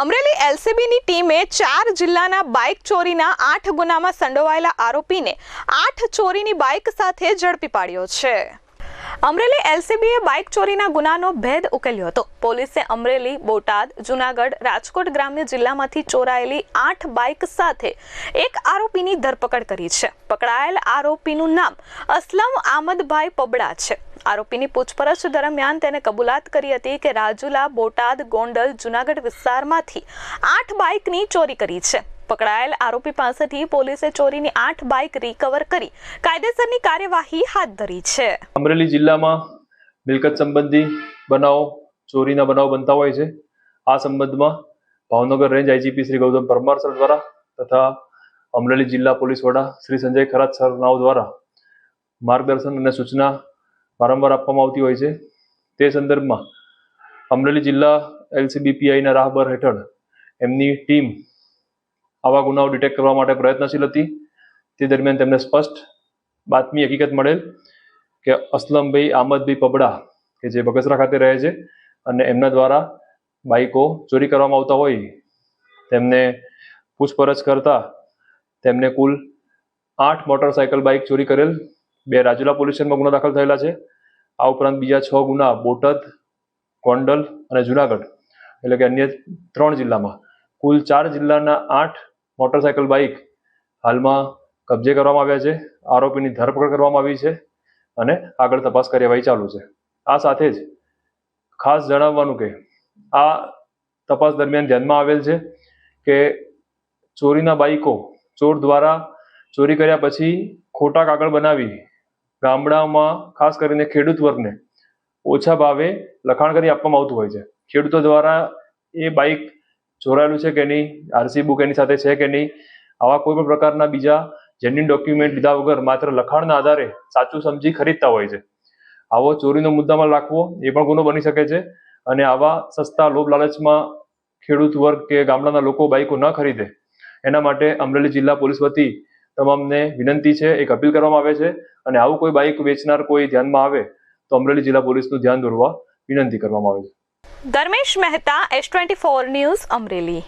અમરેલી એલસીબીની ટીમે ચાર જિલ્લાના બાઇક ચોરીના આઠ ગુનામાં સંડોવાયેલા આરોપીને આઠ ચોરીની બાઇક સાથે ઝડપી પાડ્યો છે. અમરેલી એલસીબીએ બાઇક ચોરીના ગુનાનો ભેદ ઉકેલ્યો હતો. પોલીસે અમરેલી, બોટાદ, જુનાગઢ, રાજકોટ ગ્રામ્ય જિલ્લામાંથી ચોરાયેલી આઠ બાઇક સાથે એક આરોપીની ધરપકડ કરી છે. પકડાયેલ આરોપીનું નામ અસલમ આમદભાઈ પબડા છે. આરોપીની પૂછપરછ દરમિયાન તેને કબૂલાત કરી હતી કે રાજુલા, બોટાદ, ગોંડલ, જુનાગઢ વિસ્તારમાંથી આઠ બાઇકની ચોરી કરી છે. પકડાયેલ આરોપી પાસેથી પોલીસે ચોરીની આઠ બાઇક રિકવર કરી કાયદેસરની કાર્યવાહી હાથ ધરી છે. અમરેલી જિલ્લામાં મિલકત સંબંધી બનાવો, ચોરીના બનાવો બનતા હોય છે. આ સંબંધમાં Bhavnagar range IGP Shri Gautam Parmar sir દ્વારા તથા અમરેલી જિલ્લા પોલીસ વડા શ્રી સંજય ખરાત સર દ્વારા માર્ગદર્શન અને સૂચના વારંવાર આપવામાં આવતી હોય છે. તે સંદર્ભમાં અમરેલી જિલ્લા એલસીબીપીઆઈના રાહબર હેઠળ એમની ટીમ આવા ગુનાઓ ડિટેક્ટ કરવા માટે પ્રયત્નશીલ હતી. તે દરમિયાન તેમને સ્પષ્ટ બાતમી હકીકત મળેલ કે અસલમભાઈ આમદભાઈ પબડા, કે જે બગસરા ખાતે રહે છે અને એમના દ્વારા બાઇકો ચોરી કરવામાં આવતા હોય, તેમને પૂછપરછ કરતા તેમને કુલ આઠ મોટરસાયકલ બાઇક ચોરી કરેલ બે રાજુલા પોલીસ સ્ટેશનમાં ગુનો દાખલ થયેલા છે. આ ઉપરાંત બીજા છ ગુના બોટાદ, ગોંડલ અને જુનાગઢ, એટલે કે અન્ય ત્રણ જિલ્લામાં. કુલ ચાર જિલ્લાના આઠ મોટરસાયકલ બાઇક હાલમાં કબજે કરવામાં આવ્યા છે. આરોપીની ધરપકડ કરવામાં આવી છે અને આગળ તપાસ કાર્યવાહી ચાલુ છે. આ સાથે જ ખાસ જણાવવાનું કે આ તપાસ દરમિયાન ધ્યાનમાં આવેલ છે કે ચોરીના બાઈકો ચોર દ્વારા ચોરી કર્યા પછી ખોટા કાગળ બનાવી ગામડામાં, ખાસ કરીને ખેડૂત વર્ગને, ઓછા ભાવે લખાણ કરી આપવામાં આવતું હોય છે. ખેડૂતો દ્વારા એ બાઈક જોડાયેલું છે કે નહીં, આરસી બુક એની સાથે છે કે નહીં, આવા કોઈ પણ પ્રકારના બીજા જેન્યુન ડોક્યુમેન્ટ લીધા વગર માત્ર લખાણના આધારે સાચું સમજી ખરીદતા હોય છે. આવો ચોરીનો મુદ્દામાં રાખવો એ પણ ગુનો બની શકે છે અને આવા સસ્તા લોભ લાલચમાં ખેડૂત વર્ગ કે ગામડાના લોકો બાઈકો ન ખરીદે. એના માટે અમરેલી જિલ્લા પોલીસ વતી તમામને વિનંતી છે, એક અપીલ કરવામાં આવે છે અને આવું કોઈ બાઇક વેચનાર કોઈ ધ્યાનમાં આવે તો અમરેલી જિલ્લા પોલીસનું ધ્યાન દોરવા વિનંતી કરવામાં આવે છે. Dharmesh Mehta S twenty four news Amreli.